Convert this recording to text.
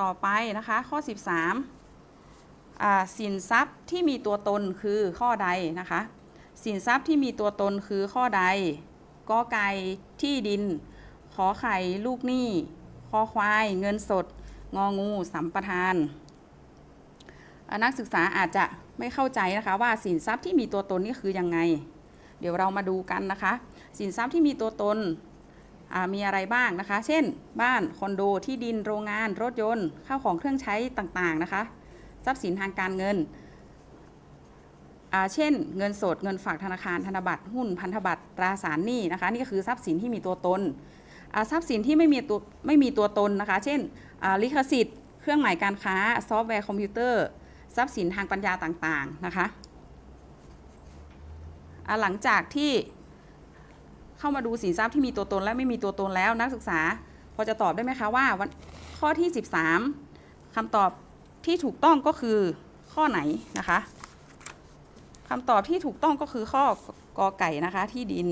ต่อไปนะคะ ข้อ 13อ่าสินทรัพย์ที่มีตัวตนคือข้อใดนะคะ สินทรัพย์ที่มีตัวตนคือข้อใดกอไก่ที่ดิน ขอไข่ลูกหนี้คอควายเงินสด งองูสัมปทาน นักศึกษาอาจจะไม่เข้าใจนะคะว่าสินทรัพย์ที่มีตัวตนนี่คือยังไง เดี๋ยวเรามาดูกันนะคะ สินทรัพย์ที่มีตัวตน มีอะไรบ้างนะคะ เช่น บ้านคอนโดที่ดินโรงงานรถยนต์ข้าวของเครื่องใช้ต่างๆนะคะทรัพย์สินทางการเงิน เช่น เงินสดเงินฝากธนาคารธนบัตรหุ้นพันธบัตรตราสารหนี้นะคะนี่ก็คือทรัพย์สินที่มีตัวตนทรัพย์สินที่ไม่มีตัวไม่มีตัวตนนะคะ เช่นลิขสิทธิ์ เครื่องหมายการค้าซอฟต์แวร์คอมพิวเตอร์ทรัพย์สินทางปัญญาต่างๆนะคะหลังจากที่ เข้ามาดูสินทรัพย์ที่มีตัวตนและไม่มีตัวตนแล้วนักศึกษา พอจะตอบได้ไหมคะว่าข้อที่ 13คำตอบที่ถูกต้องก็คือข้อไหนนะคะคำตอบที่ถูกต้องก็คือข้อกอไก่นะคะที่ดิน